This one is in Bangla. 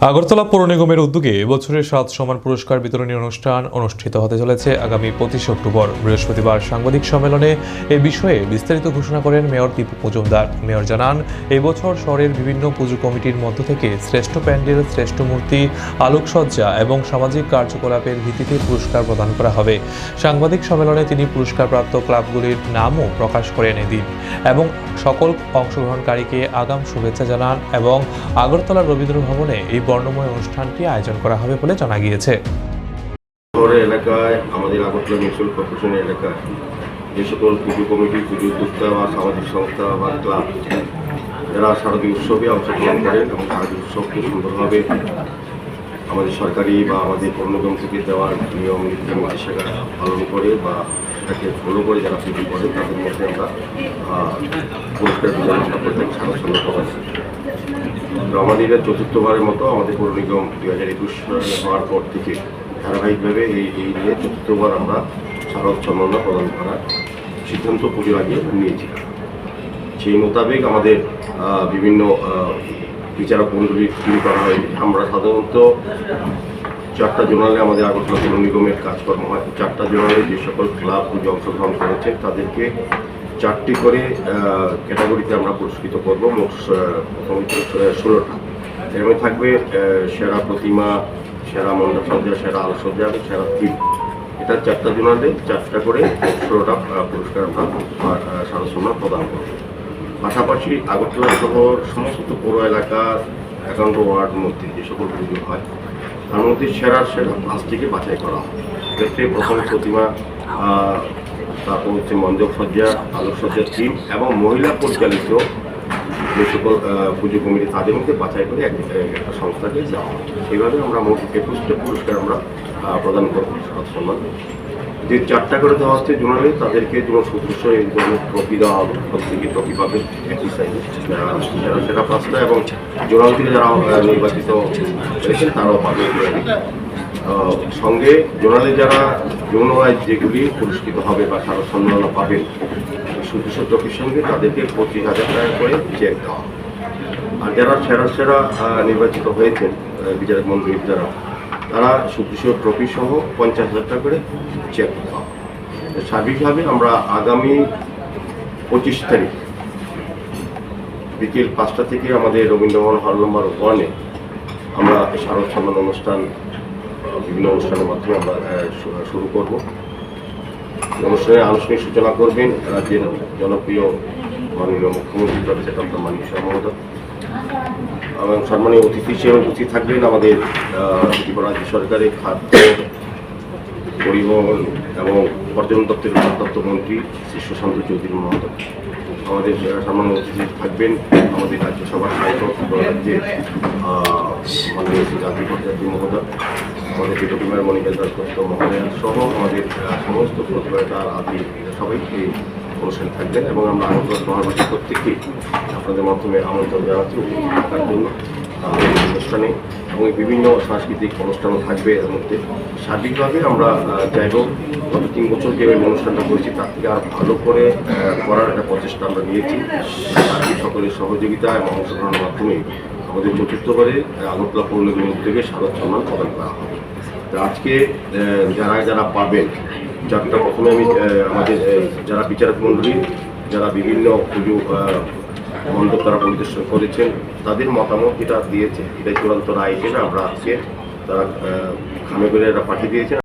আগরতলা পৌর নিগমের উদ্যোগে এবছরের সাত সমান পুরস্কার বিতরণী অনুষ্ঠান অনুষ্ঠিত হতে চলেছে আগামী পঁচিশে অক্টোবর। বৃহস্পতিবার সাংবাদিক সম্মেলনে এ বিষয়ে বিস্তারিত ঘোষণা করেন মেয়র দীপু মজুমদার। মেয়র জানান এই বছর শহরের বিভিন্ন পুজো কমিটির মধ্য থেকে শ্রেষ্ঠ প্যান্ডেল, শ্রেষ্ঠ মূর্তি, আলোকসজ্জা এবং সামাজিক কার্যকলাপের ভিত্তিতে পুরস্কার প্রদান করা হবে। সাংবাদিক সম্মেলনে তিনি পুরস্কারপ্রাপ্ত ক্লাবগুলির নামও প্রকাশ করেন এদিন এবং সকল অংশগ্রহণকারীকে আগাম শুভেচ্ছা জানান এবং আগরতলা রবীন্দ্র ভবনে এই বর্ণময় অনুষ্ঠানটি আয়োজন করা হবে বলে জানা গিয়েছে। শহরের এলাকায়, আমাদের আগরতলা মিউনিসিপাল কর্পোরেশনের এলাকায় যে সকল পুজো কমিটি, পুজো উদ্যোক্তা বা সামাজিক সংস্থা বা ক্লাব, যারা শারদীয় উৎসবে অংশগ্রহণ করেন এবং শারদীয় উৎসবকে সুন্দরভাবে আমাদের সরকারি বা আমাদের পণ্যগম থেকে দেওয়ার নিয়ম নীতি পালন করে বা সেটাকে ফলো করে যারা পুজো করে তাদের মধ্যে আমরা পুরস্কার বিতরণ করে থাকি সারা তো আমাদের চতুর্থবারের মতো আমাদের পৌর নিগম দুই হাজার একুশ হওয়ার পর থেকে ধারাবাহিকভাবে এই এই নিয়ে চতুর্থবার আমরা শারদ সম্মাননা প্রদান করার সিদ্ধান্ত পুজোর আগে নিয়েছি সেই মোতাবেক আমাদের বিভিন্ন বিচারক মন্ডলী তৈরি করা হয়। আমরা সাধারণত চারটা জোনালে আমাদের আগরতলা পৌর নিগমের কাজকর্ম হয়। চারটা জোনালে যে সকল ক্লাব পুজো অংশগ্রহণ করেছে, তাদেরকে চারটি করে ক্যাটাগরিতে আমরা পুরস্কৃত করব। মোট ষোলোটা। এর থাকবে সেরা প্রতিমা, সেরা মণ্ডপ সজ্জা, সেরা আলোকসজ্জা এবং সেরা থিম এটা চারটা জোনালে, চারটা করে ষোলোটা পুরস্কার আমরা সারা সম্মান প্রদান করব। পাশাপাশি আগরতলা শহর, সমস্ত পৌর এলাকার একান্ত ওয়ার্ড মধ্যে যে সকল পুজো হয় তার মধ্যে সেরা সেরা পাঁচটিকে বাছাই করা হয়। এতে প্রথম প্রতিমা তারপর হচ্ছে মণ্ডপ সজ্জা আলোকসজ্জার টিম এবং মহিলা পরিচালিত যে সকল পুজো কমিটি, তাদের মধ্যে বাছাই করে এক একটা সংস্থাকে যাওয়া হয়। এইভাবে আমরা মোট একুশটা পুরস্কার আমরা প্রদান করব। সম্মান যে চারটা করে দেওয়া হচ্ছে জোনালে, তাদেরকে যেমন সদস্য এই ধরনের ট্রফি দেওয়া হবে প্রত্যেকে ট্রফি পাবে একই সাইজে যারা সেটা পাঁচটা এবং জোনাল থেকে যারা নির্বাচিত হয়েছেন তারাও পাবে সঙ্গে জোনালে যারা যৌন আয় যেগুলি পুরস্কৃত হবে বা তারা সম্মাননা পাবেন সদস্য ট্রফির সঙ্গে তাদেরকে পঁচিশ হাজার টাকা করে চেক দেওয়া। আর যারা সেরা সেরা নির্বাচিত হয়েছেন বিচারক মন্ডলীর দ্বারা তারা সদস্য ট্রফি সহ পঞ্চাশ হাজার টাকা করে চেক। সার্বিকভাবে আমরা আগামী পঁচিশ তারিখ বিকেল পাঁচটা থেকে আমাদের রবীন্দ্রভবন হল নম্বর ওয়ানে আমরা শারদ সম্মান অনুষ্ঠান বিভিন্ন অনুষ্ঠানের মাধ্যমে আমরা শুরু করব এই অনুষ্ঠানের আনুষ্ঠানিক সূচনা করবেন রাজ্যের জনপ্রিয় মাননীয় মুখ্যমন্ত্রী ডক্টর শাহ মহোদয় এবং সম্মানীয় অতিথি হিসেবে উপস্থিত থাকবেন আমাদের রাজ্য সরকারের খাদ্য, পরিবহন এবং পর্যটন দপ্তরের দপ্তর মন্ত্রী শ্রী সুশান্ত চৌধুরী মহোদয়। আমাদের সম্মানীয় অতিথি থাকবেন আমাদের রাজ্যসভার ত্রিপুরা রাজ্যের মাননীয় শ্রী জাতি ভট্টাচার্য মহোদয়, আমাদের বিটকুমার মণিকা দত্ত মহোদয় সহ আমাদের সমস্ত প্রতিভাতা আদি সবাই এই অনুষ্ঠানে থাকবেন এবং আমরা আগরতলা শহরবাসী প্রত্যেককে আপনাদের মাধ্যমে আমন্ত্রণ জানাচ্ছি থাকার জন্য অনুষ্ঠানে এবং বিভিন্ন সাংস্কৃতিক অনুষ্ঠানও থাকবে এর মধ্যে। সার্বিকভাবে আমরা যাই হোক, গত তিন বছর যে অনুষ্ঠানটা করেছি, তার থেকে আর ভালো করে করার একটা প্রচেষ্টা আমরা নিয়েছি। সকলের সহযোগিতা এবং অংশগ্রহণের মাধ্যমে আমাদের চতুর্থবারে আগরতলা পৌর নিগমের উদ্যোগে স্বাগত সম্মান প্রদান করা হবে। আজকে যারা যারা পাবেন চারটা প্রথমে আমি আমাদের যারা বিচারক মন্ডলী, যারা বিভিন্ন পুজো আহ, তারা পরিদর্শন করেছেন তাদের মতামত যেটা দিয়েছে এটা চূড়ান্ত রায় হিসেবে আমরা আজকে তারা আহ, খামে করে এটা পাঠিয়ে দিয়েছেন।